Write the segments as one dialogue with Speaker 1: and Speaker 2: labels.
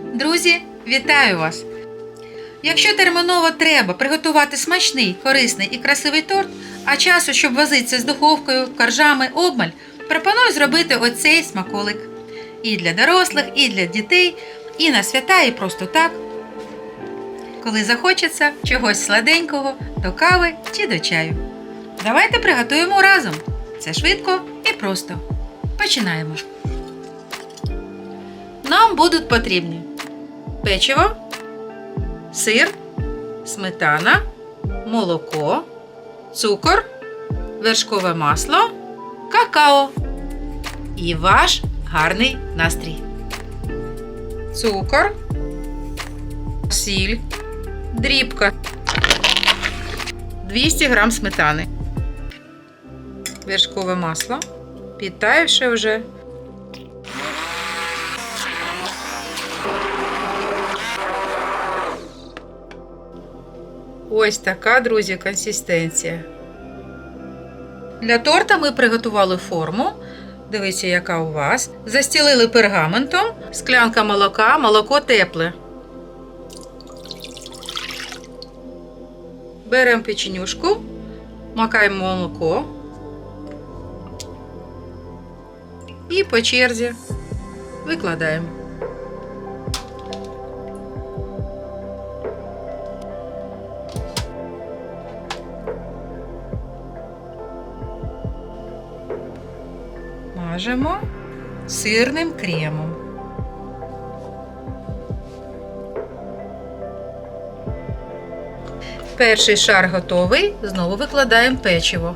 Speaker 1: Друзі, вітаю вас! Якщо терміново треба приготувати смачний, корисний і красивий торт, а часу, щоб возитися з духовкою, коржами, обмаль, пропоную зробити оцей смаколик. І для дорослих, і для дітей, і на свята, і просто так. Коли захочеться чогось сладенького, до кави чи до чаю. Давайте приготуємо разом. Це швидко і просто. Починаємо. Нам будуть потрібні печиво, сир, сметана, молоко, цукор, вершкове масло, какао і ваш гарний настрій. Цукор, сіль, дрібка, 200 грам сметани, вершкове масло, підтаявши вже. Ось така, друзі, консистенція. Для торта ми приготували форму. Дивіться, яка у вас. Застілили пергаментом, склянка молока, молоко тепле. Беремо печенюшку, макаємо молоко. І по черзі викладаємо. Мажемо сирним кремом. Перший шар готовий, знову викладаємо печиво.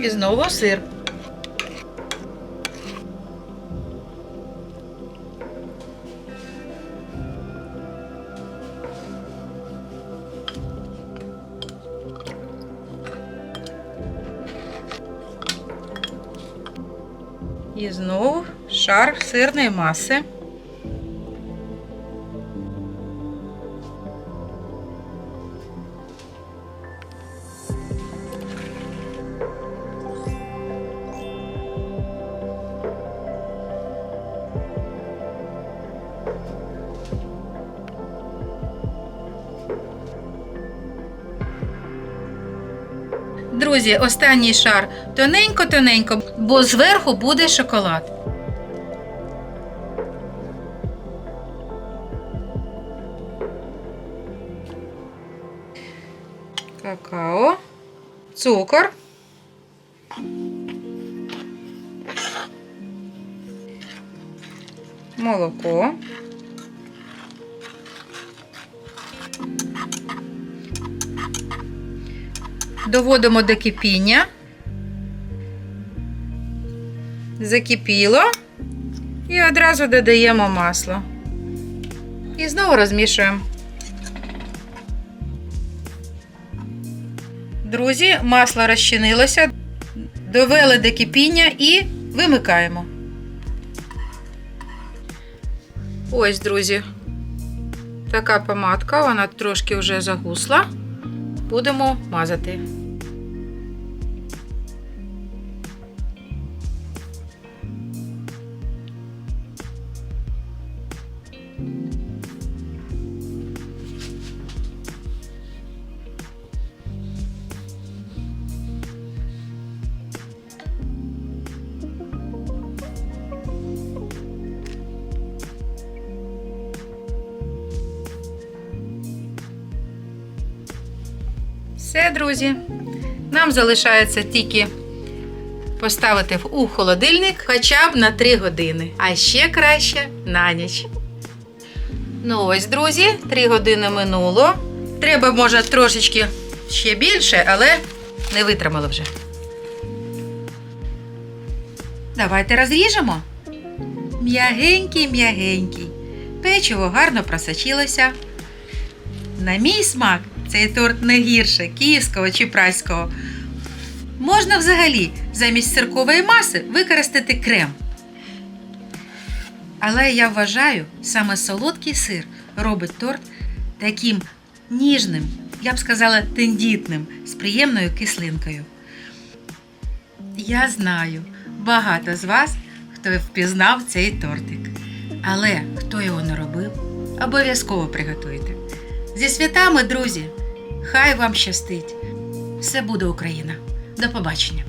Speaker 1: І знову сир. І знову шар сирної маси. Друзі, останній шар тоненько-тоненько, бо зверху буде шоколад. Какао, цукор. Молоко. Доводимо до кипіння. Закипіло. І одразу додаємо масло. І знову розмішуємо. Друзі, масло розчинилося. Довели до кипіння і вимикаємо. Ось, друзі, така помадка, вона трошки вже загусла будемо мазати. Все, друзі. Нам залишається тільки поставити у холодильник хоча б на 3 години, а ще краще на ніч. Ну ось, друзі, 3 години минуло. Треба, може, трошечки ще більше, але не витримало вже. Давайте розріжемо. М'ягенький, м'ягенький. Печиво гарно просочилося. На мій смак цей торт не гірше київського чи праського. Можна взагалі замість сиркової маси використати крем. Але я вважаю, саме солодкий сир робить торт таким ніжним, я б сказала, тендітним, з приємною кислинкою. Я знаю, багато з вас, хто впізнав цей тортик. Але хто його не робив, обов'язково приготуйте. Зі святами, друзі! Хай вам щастить! Все буде Україна! До побачення!